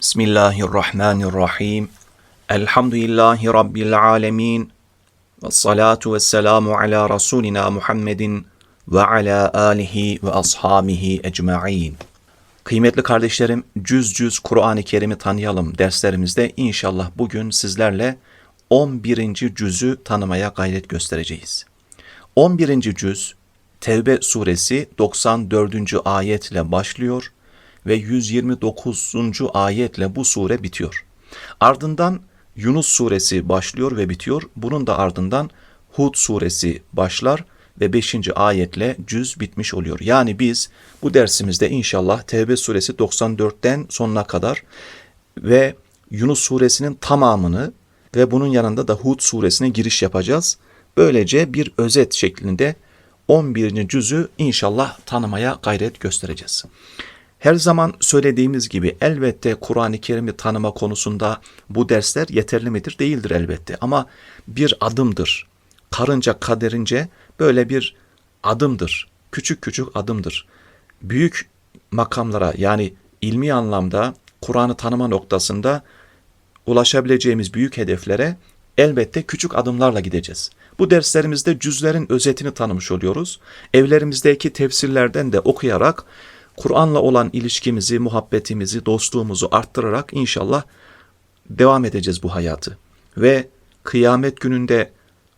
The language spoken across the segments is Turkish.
Bismillahirrahmanirrahim. Elhamdülillahi Rabbil alemin. Ve salatu ve selamu ala Resulina Muhammedin ve ala alihi ve ashabihi ecma'in. Kıymetli kardeşlerim, cüz cüz Kur'an-ı Kerim'i tanıyalım derslerimizde inşallah bugün sizlerle 11. cüzü tanımaya gayret göstereceğiz. 11. cüz Tevbe suresi 94. ayetle başlıyor ve 129. ayetle bu sure bitiyor. Ardından Yunus suresi başlıyor ve bitiyor. Bunun da ardından Hud suresi başlar ve 5. ayetle cüz bitmiş oluyor. Yani biz bu dersimizde inşallah Tevbe suresi 94'ten sonuna kadar ve Yunus suresinin tamamını ve bunun yanında da Hud suresine giriş yapacağız. Böylece bir özet şeklinde 11. cüzü inşallah tanımaya gayret göstereceğiz. Her zaman söylediğimiz gibi elbette Kur'an-ı Kerim'i tanıma konusunda bu dersler yeterli midir? Değildir elbette ama bir adımdır. Karınca kaderince böyle bir adımdır. Küçük küçük adımdır. Büyük makamlara yani ilmi anlamda Kur'an'ı tanıma noktasında ulaşabileceğimiz büyük hedeflere elbette küçük adımlarla gideceğiz. Bu derslerimizde cüzlerin özetini tanımış oluyoruz. Evlerimizdeki tefsirlerden de okuyarak Kur'an'la olan ilişkimizi, muhabbetimizi, dostluğumuzu arttırarak inşallah devam edeceğiz bu hayatı. Ve kıyamet gününde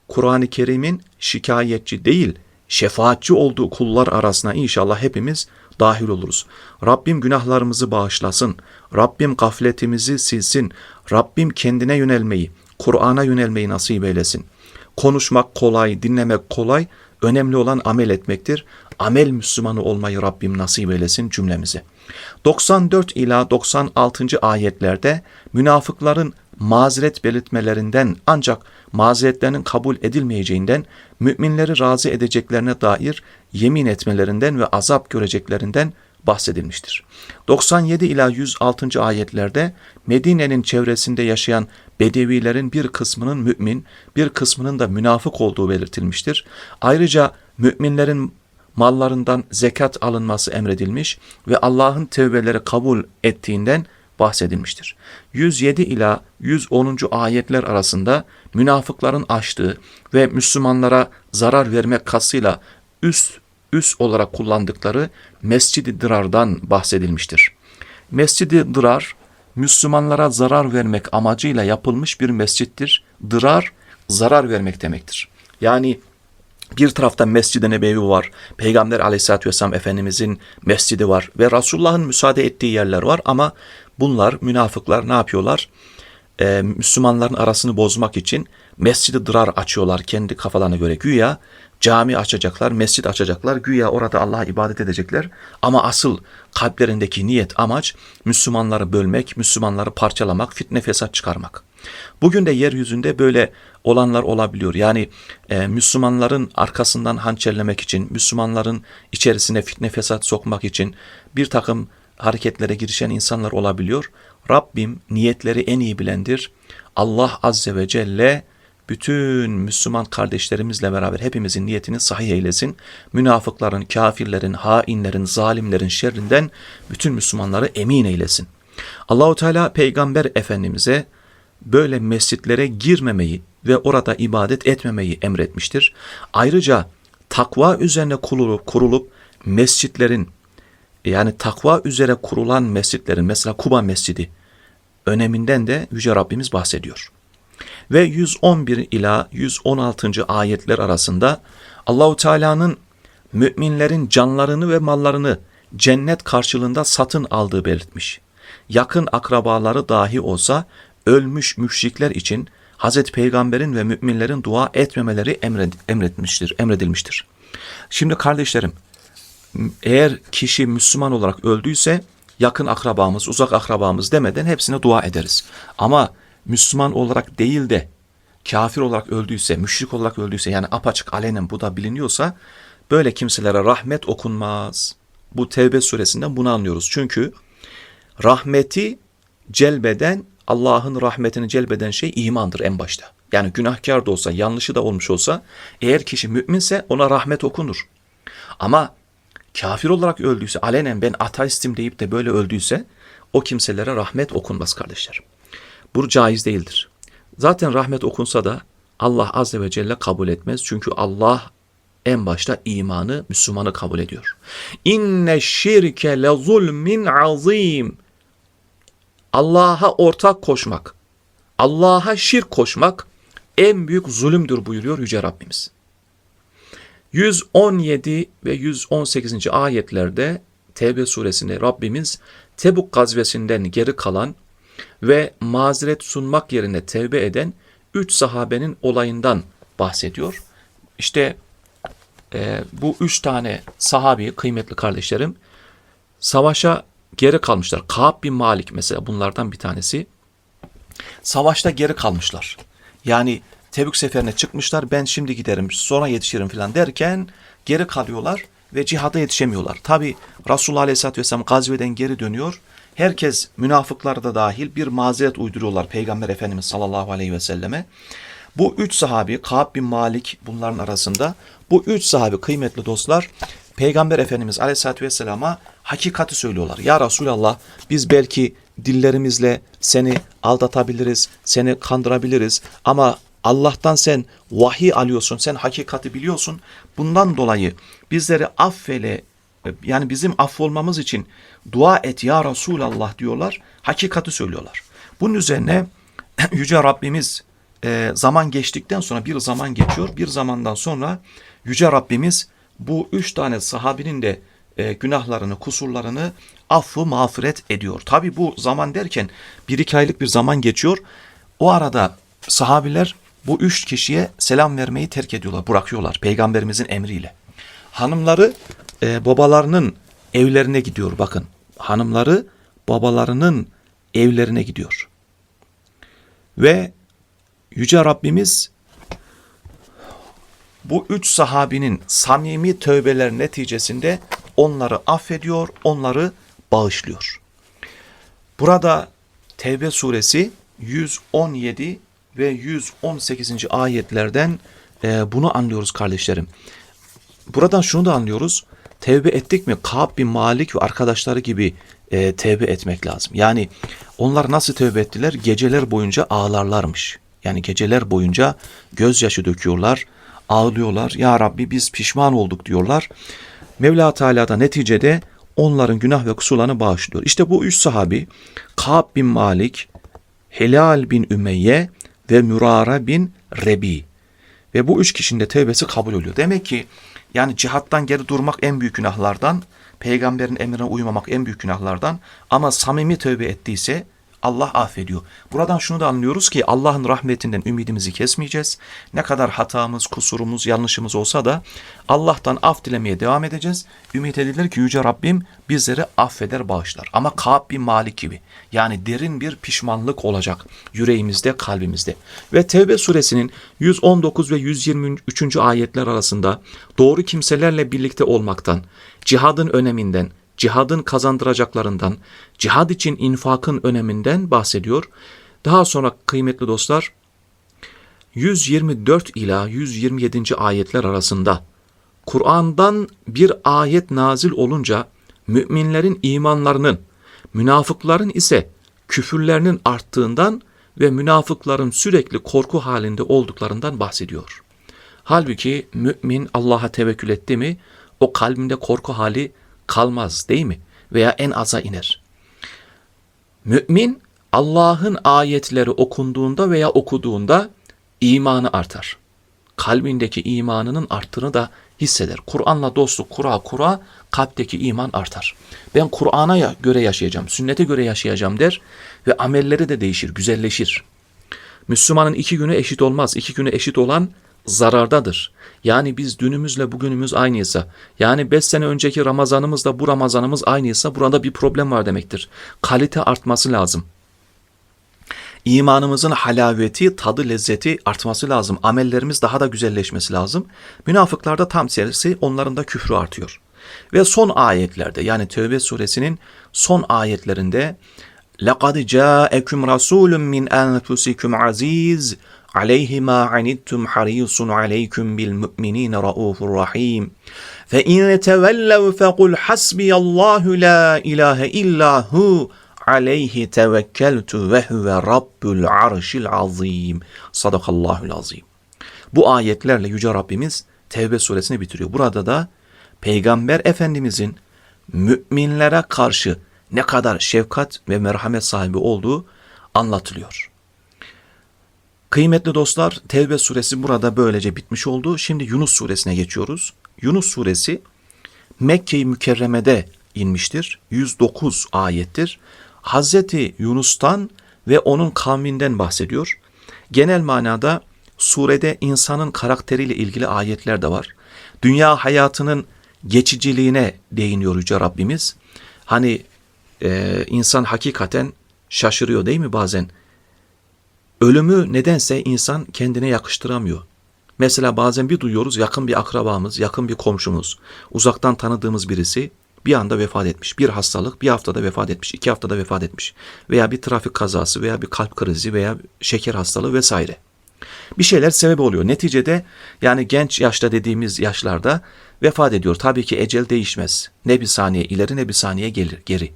Kur'an-ı Kerim'in şikayetçi değil, şefaatçi olduğu kullar arasına inşallah hepimiz dahil oluruz. Rabbim günahlarımızı bağışlasın. Rabbim gafletimizi silsin. Rabbim kendine yönelmeyi, Kur'an'a yönelmeyi nasip eylesin. Konuşmak kolay, dinlemek kolay, önemli olan amel etmektir. Amel Müslümanı olmayı Rabbim nasip eylesin cümlemize. 94 ila 96. ayetlerde münafıkların mazeret belirtmelerinden ancak mazeretlerinin kabul edilmeyeceğinden, müminleri razı edeceklerine dair yemin etmelerinden ve azap göreceklerinden bahsedilmiştir. 97 ila 106. ayetlerde Medine'nin çevresinde yaşayan Bedevilerin bir kısmının mümin, bir kısmının da münafık olduğu belirtilmiştir. Ayrıca müminlerin mallarından zekat alınması emredilmiş ve Allah'ın tevbeleri kabul ettiğinden bahsedilmiştir. 107 ila 110. ayetler arasında münafıkların açtığı ve Müslümanlara zarar vermek kasıyla üst üst olarak kullandıkları Mescid-i Dırar'dan bahsedilmiştir. Mescid-i Dırar Müslümanlara zarar vermek amacıyla yapılmış bir mescittir. Dırar zarar vermek demektir. Yani bir tarafta Mescid-i Nebevi var. Peygamber aleyhissalatü vesselam Efendimizin mescidi var. Ve Resulullah'ın müsaade ettiği yerler var. Ama bunlar münafıklar ne yapıyorlar? Ee, Müslümanların arasını bozmak için Mescid-i Dırar açıyorlar kendi kafalarına göre. Güya cami açacaklar, mescid açacaklar. Güya orada Allah'a ibadet edecekler. Ama asıl kalplerindeki niyet, amaç Müslümanları bölmek, Müslümanları parçalamak, fitne fesat çıkarmak. Bugün de yeryüzünde böyle olanlar olabiliyor. Yani e, Müslümanların arkasından hançerlemek için, Müslümanların içerisine fitne fesat sokmak için bir takım hareketlere girişen insanlar olabiliyor. Rabbim niyetleri en iyi bilendir. Allah Azze ve Celle bütün Müslüman kardeşlerimizle beraber hepimizin niyetini sahih eylesin. Münafıkların, kafirlerin, hainlerin, zalimlerin şerrinden bütün Müslümanları emin eylesin. Allahu Teala peygamber efendimize böyle mescitlere girmemeyi ve orada ibadet etmemeyi emretmiştir. Ayrıca takva üzerine kurulup, kurulup mescitlerin yani takva üzere kurulan mescitlerin mesela Kuba Mescidi öneminden de Yüce Rabbimiz bahsediyor. Ve 111 ila 116. ayetler arasında Allahu Teala'nın müminlerin canlarını ve mallarını cennet karşılığında satın aldığı belirtmiş. Yakın akrabaları dahi olsa ölmüş müşrikler için Hazreti Peygamber'in ve müminlerin dua etmemeleri emretmiştir, emredilmiştir. Şimdi kardeşlerim, eğer kişi Müslüman olarak öldüyse yakın akrabamız, uzak akrabamız demeden hepsine dua ederiz. Ama Müslüman olarak değil de kafir olarak öldüyse, müşrik olarak öldüyse yani apaçık alenen bu da biliniyorsa böyle kimselere rahmet okunmaz. Bu Tevbe suresinden bunu anlıyoruz. Çünkü rahmeti celbeden, Allah'ın rahmetini celbeden şey imandır en başta. Yani günahkar da olsa, yanlışı da olmuş olsa eğer kişi müminse ona rahmet okunur. Ama kafir olarak öldüyse, alenen ben ateistim deyip de böyle öldüyse o kimselere rahmet okunmaz kardeşler. Bu caiz değildir. Zaten rahmet okunsa da Allah Azze ve Celle kabul etmez. Çünkü Allah en başta imanı, Müslümanı kabul ediyor. İnne şirke le zulmin azim. Allah'a ortak koşmak, Allah'a şirk koşmak en büyük zulümdür buyuruyor Yüce Rabbimiz. 117 ve 118. ayetlerde Tevbe suresinde Rabbimiz Tebuk gazvesinden geri kalan ve mazeret sunmak yerine tevbe eden üç sahabenin olayından bahsediyor. İşte e, bu üç tane sahabi kıymetli kardeşlerim savaşa geri kalmışlar. Kaab bin Malik mesela bunlardan bir tanesi. Savaşta geri kalmışlar. Yani Tebük seferine çıkmışlar. Ben şimdi giderim sonra yetişirim falan derken geri kalıyorlar ve cihada yetişemiyorlar. Tabi Resulullah Aleyhisselatü Vesselam gazveden geri dönüyor. Herkes münafıklar da dahil bir mazeret uyduruyorlar Peygamber Efendimiz sallallahu aleyhi ve selleme. Bu üç sahabi Kaab bin Malik bunların arasında bu üç sahabi kıymetli dostlar Peygamber Efendimiz Aleyhisselatü Vesselam'a hakikati söylüyorlar. Ya Resulallah biz belki dillerimizle seni aldatabiliriz, seni kandırabiliriz ama Allah'tan sen vahiy alıyorsun, sen hakikati biliyorsun. Bundan dolayı bizleri affele, yani bizim affolmamız için dua et ya Resulallah diyorlar, hakikati söylüyorlar. Bunun üzerine Yüce Rabbimiz e, zaman geçtikten sonra bir zaman geçiyor, bir zamandan sonra Yüce Rabbimiz bu üç tane sahabinin de e, günahlarını, kusurlarını affı mağfiret ediyor. Tabi bu zaman derken bir iki aylık bir zaman geçiyor. O arada sahabiler bu üç kişiye selam vermeyi terk ediyorlar, bırakıyorlar peygamberimizin emriyle. Hanımları e, babalarının evlerine gidiyor bakın. Hanımları babalarının evlerine gidiyor. Ve Yüce Rabbimiz bu üç sahabinin samimi tövbeler neticesinde onları affediyor, onları bağışlıyor. Burada Tevbe suresi 117 ve 118. ayetlerden e, bunu anlıyoruz kardeşlerim. Buradan şunu da anlıyoruz. Tevbe ettik mi Ka'b bin Malik ve arkadaşları gibi e, tevbe etmek lazım. Yani onlar nasıl tevbe ettiler? Geceler boyunca ağlarlarmış. Yani geceler boyunca gözyaşı döküyorlar, ağlıyorlar. Ya Rabbi biz pişman olduk diyorlar. Mevla Teala da neticede onların günah ve kusurlarını bağışlıyor. İşte bu üç sahabi Ka'b bin Malik, Helal bin Ümeyye ve Mürara bin Rebi. Ve bu üç kişinin de tevbesi kabul oluyor. Demek ki yani cihattan geri durmak en büyük günahlardan, peygamberin emrine uymamak en büyük günahlardan. Ama samimi tövbe ettiyse Allah affediyor. Buradan şunu da anlıyoruz ki Allah'ın rahmetinden ümidimizi kesmeyeceğiz. Ne kadar hatamız, kusurumuz, yanlışımız olsa da Allah'tan af dilemeye devam edeceğiz. Ümit edilir ki Yüce Rabbim bizleri affeder, bağışlar. Ama Kaab bin Malik gibi yani derin bir pişmanlık olacak yüreğimizde, kalbimizde. Ve Tevbe suresinin 119 ve 123. ayetler arasında doğru kimselerle birlikte olmaktan, cihadın öneminden, cihadın kazandıracaklarından, cihad için infakın öneminden bahsediyor. Daha sonra kıymetli dostlar 124 ila 127. ayetler arasında Kur'an'dan bir ayet nazil olunca müminlerin imanlarının, münafıkların ise küfürlerinin arttığından ve münafıkların sürekli korku halinde olduklarından bahsediyor. Halbuki mümin Allah'a tevekkül etti mi o kalbinde korku hali kalmaz değil mi? Veya en aza iner. Mümin Allah'ın ayetleri okunduğunda veya okuduğunda imanı artar. Kalbindeki imanının arttığını da hisseder. Kur'an'la dostluk kura kura kalpteki iman artar. Ben Kur'an'a göre yaşayacağım, sünnete göre yaşayacağım der ve amelleri de değişir, güzelleşir. Müslümanın iki günü eşit olmaz. İki günü eşit olan zarardadır. Yani biz dünümüzle bugünümüz aynıysa, yani 5 sene önceki Ramazanımızla bu Ramazanımız aynıysa burada bir problem var demektir. Kalite artması lazım. İmanımızın halaveti, tadı, lezzeti artması lazım. Amellerimiz daha da güzelleşmesi lazım. Münafıklarda tam tersi onların da küfrü artıyor. Ve son ayetlerde yani Tevbe suresinin son ayetlerinde لَقَدْ جَاءَكُمْ رَسُولٌ مِّنْ أَنْفُسِكُمْ عَز۪يزٌ عليه ما عنتم حريص عليكم بالمؤمنين رؤوف رحيم فإن تولوا فقل حسبي الله لا إله إلا هو aleyhi tevekkeltu ve huve rabbul arşil azim. Sadakallahul azim. Bu ayetlerle Yüce Rabbimiz Tevbe suresini bitiriyor. Burada da Peygamber Efendimizin müminlere karşı ne kadar şefkat ve merhamet sahibi olduğu anlatılıyor. Kıymetli dostlar, Tevbe suresi burada böylece bitmiş oldu. Şimdi Yunus suresine geçiyoruz. Yunus suresi Mekke-i Mükerreme'de inmiştir. 109 ayettir. Hazreti Yunus'tan ve onun kavminden bahsediyor. Genel manada surede insanın karakteriyle ilgili ayetler de var. Dünya hayatının geçiciliğine değiniyor Yüce Rabbimiz. Hani e, insan hakikaten şaşırıyor değil mi bazen? Ölümü nedense insan kendine yakıştıramıyor. Mesela bazen bir duyuyoruz yakın bir akrabamız, yakın bir komşumuz, uzaktan tanıdığımız birisi bir anda vefat etmiş. Bir hastalık bir haftada vefat etmiş, iki haftada vefat etmiş. Veya bir trafik kazası veya bir kalp krizi veya şeker hastalığı vesaire. Bir şeyler sebep oluyor. Neticede yani genç yaşta dediğimiz yaşlarda vefat ediyor. Tabii ki ecel değişmez. Ne bir saniye ileri ne bir saniye gelir, geri.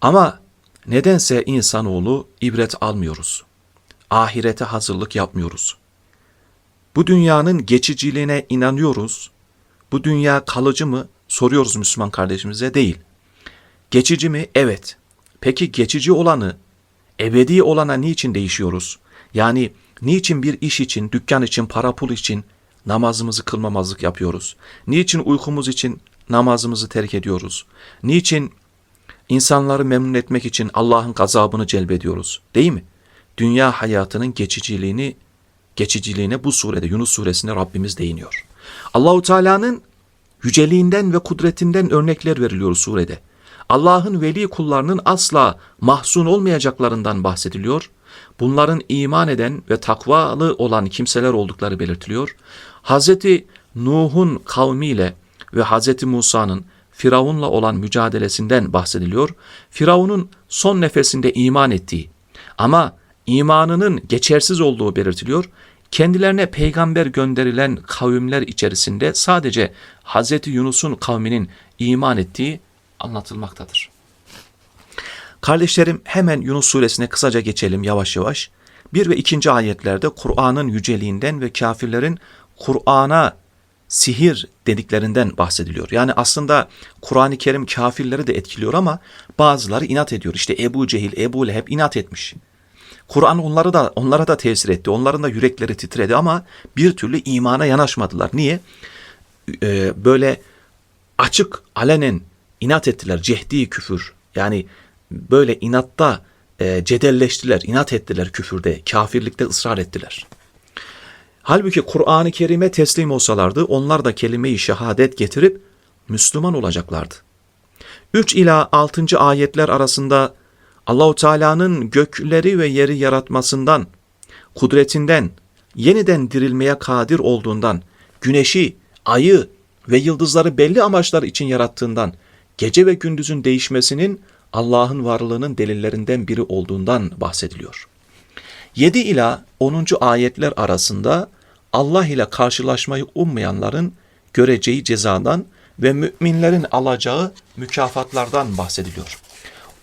Ama nedense insanoğlu ibret almıyoruz. Ahirete hazırlık yapmıyoruz. Bu dünyanın geçiciliğine inanıyoruz. Bu dünya kalıcı mı? Soruyoruz Müslüman kardeşimize değil. Geçici mi? Evet. Peki geçici olanı, ebedi olana niçin değişiyoruz? Yani niçin bir iş için, dükkan için, para pul için namazımızı kılmamazlık yapıyoruz? Niçin uykumuz için namazımızı terk ediyoruz? Niçin insanları memnun etmek için Allah'ın gazabını celbediyoruz? Değil mi? Dünya hayatının geçiciliğini geçiciliğine bu surede Yunus suresinde Rabbimiz değiniyor. Allahu Teala'nın yüceliğinden ve kudretinden örnekler veriliyor surede. Allah'ın veli kullarının asla mahzun olmayacaklarından bahsediliyor. Bunların iman eden ve takvalı olan kimseler oldukları belirtiliyor. Hazreti Nuh'un kavmiyle ve Hazreti Musa'nın Firavun'la olan mücadelesinden bahsediliyor. Firavun'un son nefesinde iman ettiği ama imanının geçersiz olduğu belirtiliyor. Kendilerine peygamber gönderilen kavimler içerisinde sadece Hazreti Yunus'un kavminin iman ettiği anlatılmaktadır. Kardeşlerim hemen Yunus suresine kısaca geçelim yavaş yavaş. Bir ve ikinci ayetlerde Kur'an'ın yüceliğinden ve kafirlerin Kur'an'a sihir dediklerinden bahsediliyor. Yani aslında Kur'an-ı Kerim kafirleri de etkiliyor ama bazıları inat ediyor. İşte Ebu Cehil, Ebu Leheb inat etmiş. Kur'an onları da onlara da tesir etti. Onların da yürekleri titredi ama bir türlü imana yanaşmadılar. Niye? Ee, böyle açık alenen inat ettiler. Cehdi küfür. Yani böyle inatta e, cedelleştiler, inat ettiler küfürde, kafirlikte ısrar ettiler. Halbuki Kur'an-ı Kerim'e teslim olsalardı onlar da kelime-i şehadet getirip Müslüman olacaklardı. 3 ila 6. ayetler arasında Allahu Teala'nın gökleri ve yeri yaratmasından, kudretinden, yeniden dirilmeye kadir olduğundan, güneşi, ayı ve yıldızları belli amaçlar için yarattığından, gece ve gündüzün değişmesinin Allah'ın varlığının delillerinden biri olduğundan bahsediliyor. 7 ila 10. ayetler arasında Allah ile karşılaşmayı ummayanların göreceği cezadan ve müminlerin alacağı mükafatlardan bahsediliyor.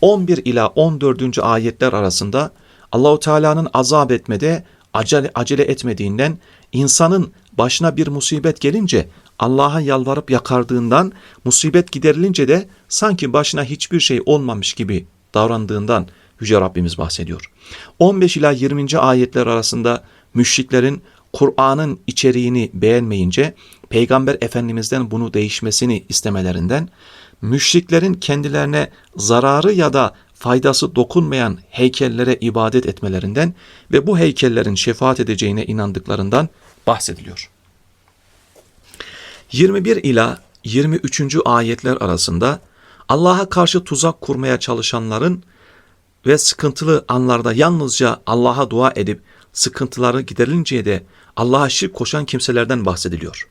11 ila 14. ayetler arasında Allahu Teala'nın azap etmede acele, acele etmediğinden, insanın başına bir musibet gelince Allah'a yalvarıp yakardığından, musibet giderilince de sanki başına hiçbir şey olmamış gibi davrandığından Yüce Rabbimiz bahsediyor. 15 ila 20. ayetler arasında müşriklerin Kur'an'ın içeriğini beğenmeyince Peygamber Efendimiz'den bunu değişmesini istemelerinden, müşriklerin kendilerine zararı ya da faydası dokunmayan heykellere ibadet etmelerinden ve bu heykellerin şefaat edeceğine inandıklarından bahsediliyor. 21 ila 23. ayetler arasında Allah'a karşı tuzak kurmaya çalışanların ve sıkıntılı anlarda yalnızca Allah'a dua edip sıkıntıları giderilinceye de Allah'a şirk koşan kimselerden bahsediliyor.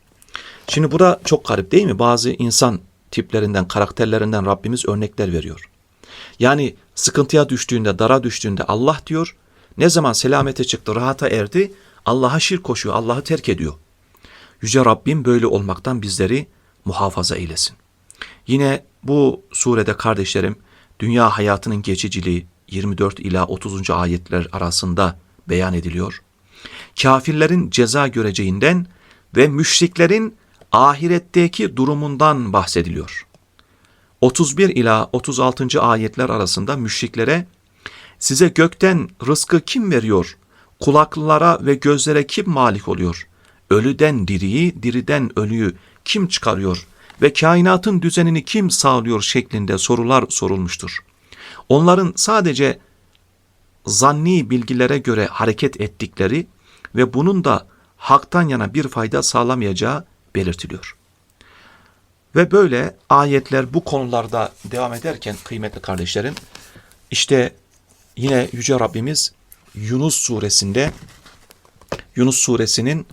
Şimdi burada çok garip değil mi? Bazı insan tiplerinden, karakterlerinden Rabbimiz örnekler veriyor. Yani sıkıntıya düştüğünde, dara düştüğünde Allah diyor. Ne zaman selamete çıktı, rahata erdi, Allah'a şirk koşuyor, Allah'ı terk ediyor. Yüce Rabbim böyle olmaktan bizleri muhafaza eylesin. Yine bu surede kardeşlerim, dünya hayatının geçiciliği 24 ila 30. ayetler arasında beyan ediliyor. Kafirlerin ceza göreceğinden ve müşriklerin ahiretteki durumundan bahsediliyor. 31 ila 36. ayetler arasında müşriklere size gökten rızkı kim veriyor? Kulaklılara ve gözlere kim malik oluyor? Ölüden diriyi, diriden ölüyü kim çıkarıyor? Ve kainatın düzenini kim sağlıyor şeklinde sorular sorulmuştur. Onların sadece zanni bilgilere göre hareket ettikleri ve bunun da haktan yana bir fayda sağlamayacağı belirtiliyor. Ve böyle ayetler bu konularda devam ederken kıymetli kardeşlerim, işte yine Yüce Rabbimiz Yunus suresinde, Yunus suresinin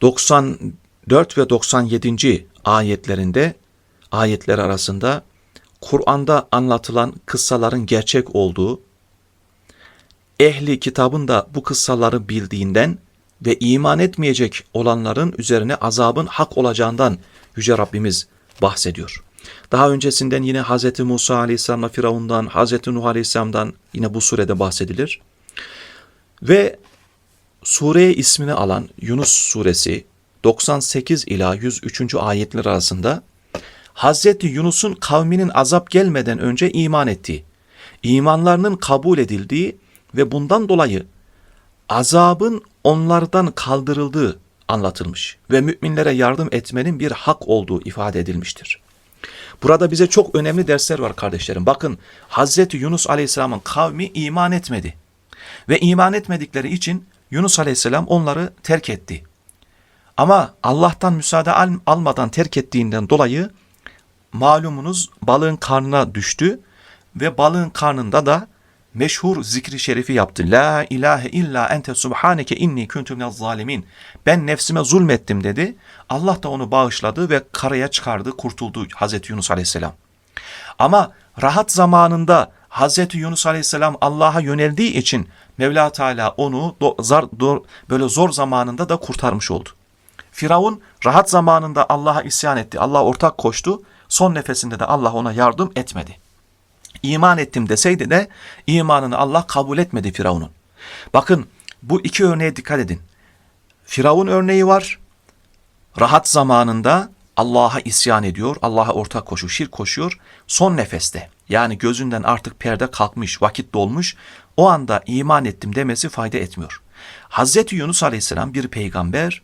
94 ve 97. ayetlerinde, ayetler arasında Kur'an'da anlatılan kıssaların gerçek olduğu, ehli kitabın da bu kıssaları bildiğinden ve iman etmeyecek olanların üzerine azabın hak olacağından Yüce Rabbimiz bahsediyor. Daha öncesinden yine Hz. Musa Aleyhisselam'la Firavun'dan, Hz. Nuh Aleyhisselam'dan yine bu surede bahsedilir. Ve sureye ismini alan Yunus suresi 98 ila 103. ayetler arasında Hz. Yunus'un kavminin azap gelmeden önce iman ettiği, imanlarının kabul edildiği ve bundan dolayı azabın onlardan kaldırıldığı anlatılmış ve müminlere yardım etmenin bir hak olduğu ifade edilmiştir. Burada bize çok önemli dersler var kardeşlerim. Bakın Hazreti Yunus Aleyhisselam'ın kavmi iman etmedi. Ve iman etmedikleri için Yunus Aleyhisselam onları terk etti. Ama Allah'tan müsaade al almadan terk ettiğinden dolayı malumunuz balığın karnına düştü ve balığın karnında da meşhur zikri şerifi yaptı. La ilahe illa ente subhaneke inni kuntu minez zalimin. Ben nefsime zulmettim dedi. Allah da onu bağışladı ve karaya çıkardı, kurtuldu Hazreti Yunus Aleyhisselam. Ama rahat zamanında Hazreti Yunus Aleyhisselam Allah'a yöneldiği için Mevla Teala onu do, zar, do, böyle zor zamanında da kurtarmış oldu. Firavun rahat zamanında Allah'a isyan etti. Allah ortak koştu. Son nefesinde de Allah ona yardım etmedi. İman ettim deseydi de imanını Allah kabul etmedi Firavun'un. Bakın bu iki örneğe dikkat edin. Firavun örneği var. Rahat zamanında Allah'a isyan ediyor, Allah'a ortak koşuyor, şirk koşuyor. Son nefeste yani gözünden artık perde kalkmış, vakit dolmuş. O anda iman ettim demesi fayda etmiyor. Hazreti Yunus Aleyhisselam bir peygamber.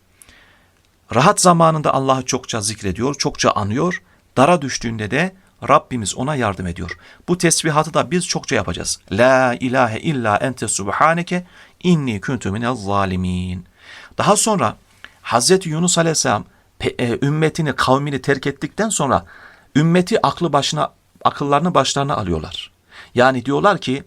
Rahat zamanında Allah'ı çokça zikrediyor, çokça anıyor. Dara düştüğünde de Rabbimiz ona yardım ediyor. Bu tesbihatı da biz çokça yapacağız. La ilahe illa ente subhaneke inni kuntu minez zalimin. Daha sonra Hazreti Yunus Aleyhisselam e, ümmetini, kavmini terk ettikten sonra ümmeti aklı başına, akıllarını başlarına alıyorlar. Yani diyorlar ki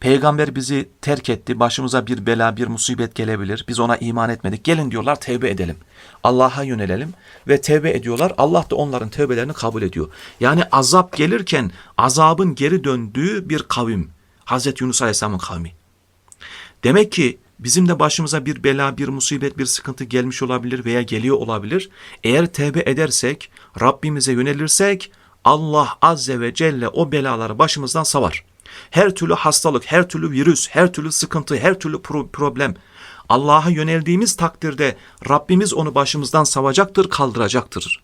peygamber bizi terk etti, başımıza bir bela, bir musibet gelebilir. Biz ona iman etmedik. Gelin diyorlar tevbe edelim. Allah'a yönelelim ve tevbe ediyorlar. Allah da onların tevbelerini kabul ediyor. Yani azap gelirken azabın geri döndüğü bir kavim. Hazreti Yunus Aleyhisselam'ın kavmi. Demek ki bizim de başımıza bir bela, bir musibet, bir sıkıntı gelmiş olabilir veya geliyor olabilir. Eğer tevbe edersek, Rabbimize yönelirsek Allah Azze ve Celle o belaları başımızdan savar. Her türlü hastalık, her türlü virüs, her türlü sıkıntı, her türlü pro problem Allah'a yöneldiğimiz takdirde Rabbimiz onu başımızdan savacaktır, kaldıracaktır.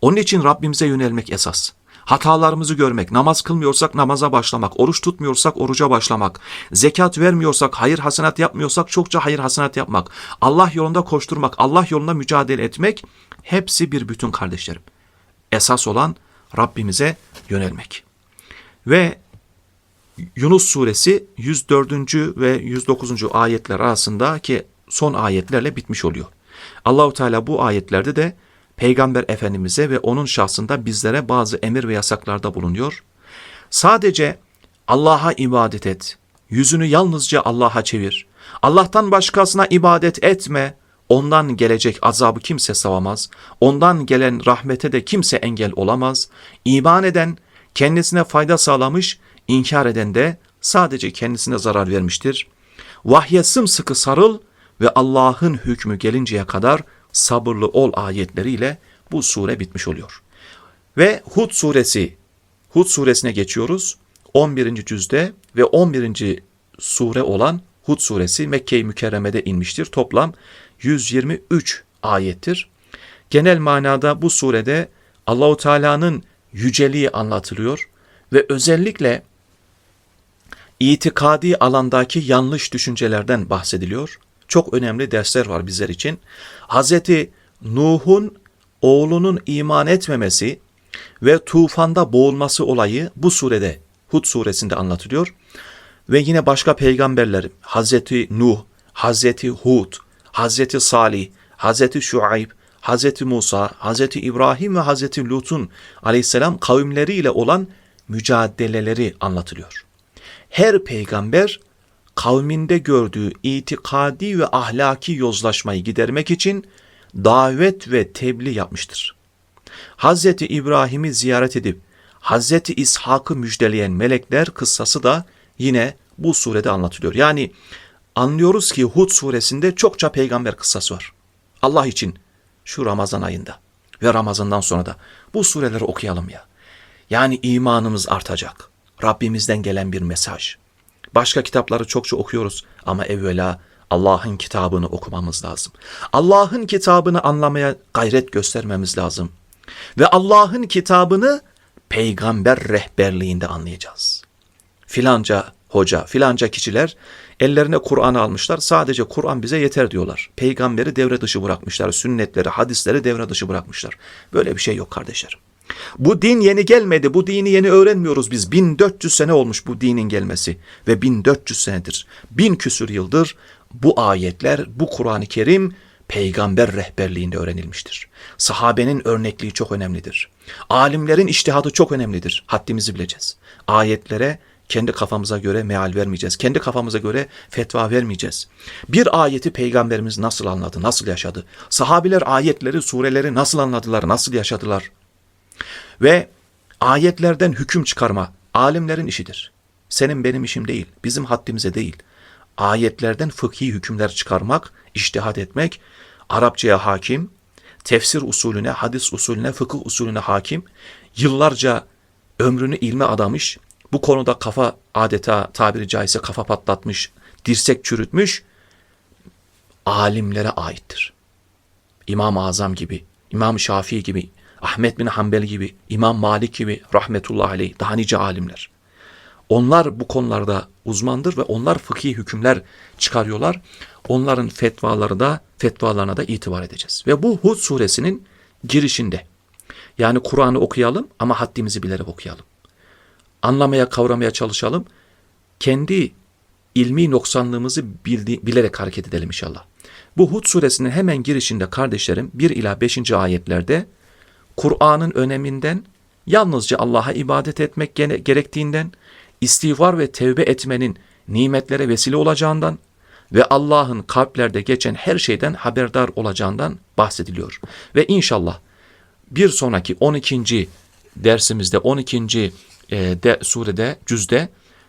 Onun için Rabbimize yönelmek esas. Hatalarımızı görmek, namaz kılmıyorsak namaza başlamak, oruç tutmuyorsak oruca başlamak, zekat vermiyorsak, hayır hasenat yapmıyorsak çokça hayır hasenat yapmak, Allah yolunda koşturmak, Allah yolunda mücadele etmek hepsi bir bütün kardeşlerim. Esas olan Rabbimize yönelmek. Ve Yunus suresi 104. ve 109. ayetler arasındaki son ayetlerle bitmiş oluyor. Allahu Teala bu ayetlerde de Peygamber Efendimiz'e ve onun şahsında bizlere bazı emir ve yasaklarda bulunuyor. Sadece Allah'a ibadet et. Yüzünü yalnızca Allah'a çevir. Allah'tan başkasına ibadet etme. Ondan gelecek azabı kimse savamaz. Ondan gelen rahmete de kimse engel olamaz. İman eden, kendisine fayda sağlamış, inkar eden de sadece kendisine zarar vermiştir. Vahye sımsıkı sarıl ve Allah'ın hükmü gelinceye kadar sabırlı ol ayetleriyle bu sure bitmiş oluyor. Ve Hud suresi Hud suresine geçiyoruz. 11. cüzde ve 11. sure olan Hud suresi Mekke-i Mükerreme'de inmiştir. Toplam 123 ayettir. Genel manada bu surede Allahu Teala'nın yüceliği anlatılıyor ve özellikle itikadi alandaki yanlış düşüncelerden bahsediliyor. Çok önemli dersler var bizler için. Hazreti Nuh'un oğlunun iman etmemesi ve tufanda boğulması olayı bu surede Hud suresinde anlatılıyor. Ve yine başka peygamberler Hazreti Nuh, Hazreti Hud, Hazreti Salih, Hazreti Şuayb, Hazreti Musa, Hazreti İbrahim ve Hazreti Lut'un aleyhisselam kavimleriyle olan mücadeleleri anlatılıyor. Her peygamber kavminde gördüğü itikadi ve ahlaki yozlaşmayı gidermek için davet ve tebliğ yapmıştır. Hazreti İbrahim'i ziyaret edip Hazreti İshak'ı müjdeleyen melekler kıssası da yine bu surede anlatılıyor. Yani anlıyoruz ki Hud suresinde çokça peygamber kıssası var. Allah için şu Ramazan ayında ve Ramazan'dan sonra da bu sureleri okuyalım ya. Yani imanımız artacak. Rabbimizden gelen bir mesaj. Başka kitapları çokça okuyoruz ama evvela Allah'ın kitabını okumamız lazım. Allah'ın kitabını anlamaya gayret göstermemiz lazım. Ve Allah'ın kitabını peygamber rehberliğinde anlayacağız. Filanca hoca, filanca kişiler ellerine Kur'an'ı almışlar. Sadece Kur'an bize yeter diyorlar. Peygamberi devre dışı bırakmışlar. Sünnetleri, hadisleri devre dışı bırakmışlar. Böyle bir şey yok kardeşlerim. Bu din yeni gelmedi. Bu dini yeni öğrenmiyoruz biz. 1400 sene olmuş bu dinin gelmesi. Ve 1400 senedir, bin küsür yıldır bu ayetler, bu Kur'an-ı Kerim peygamber rehberliğinde öğrenilmiştir. Sahabenin örnekliği çok önemlidir. Alimlerin iştihadı çok önemlidir. Haddimizi bileceğiz. Ayetlere kendi kafamıza göre meal vermeyeceğiz. Kendi kafamıza göre fetva vermeyeceğiz. Bir ayeti peygamberimiz nasıl anladı, nasıl yaşadı? Sahabiler ayetleri, sureleri nasıl anladılar, nasıl yaşadılar? Ve ayetlerden hüküm çıkarma alimlerin işidir. Senin benim işim değil, bizim haddimize değil. Ayetlerden fıkhi hükümler çıkarmak, iştihad etmek, Arapçaya hakim, tefsir usulüne, hadis usulüne, fıkıh usulüne hakim, yıllarca ömrünü ilme adamış, bu konuda kafa adeta tabiri caizse kafa patlatmış, dirsek çürütmüş alimlere aittir. İmam-ı Azam gibi, İmam Şafii gibi, Ahmet bin Hanbel gibi, İmam Malik gibi rahmetullahi aleyh daha nice alimler. Onlar bu konularda uzmandır ve onlar fıkhi hükümler çıkarıyorlar. Onların fetvaları da fetvalarına da itibar edeceğiz. Ve bu Hud suresinin girişinde. Yani Kur'an'ı okuyalım ama haddimizi bilerek okuyalım. Anlamaya, kavramaya çalışalım. Kendi ilmi noksanlığımızı bildi, bilerek hareket edelim inşallah. Bu Hud suresinin hemen girişinde kardeşlerim 1 ila 5. ayetlerde Kur'an'ın öneminden, yalnızca Allah'a ibadet etmek gerektiğinden, istiğfar ve tevbe etmenin nimetlere vesile olacağından ve Allah'ın kalplerde geçen her şeyden haberdar olacağından bahsediliyor. Ve inşallah bir sonraki 12. dersimizde 12. E, de, surede, cüzde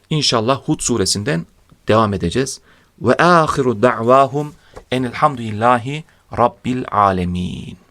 inşallah Hud suresinden devam edeceğiz. Ve ahiru da'vahum enelhamdülillahi rabbil alemin.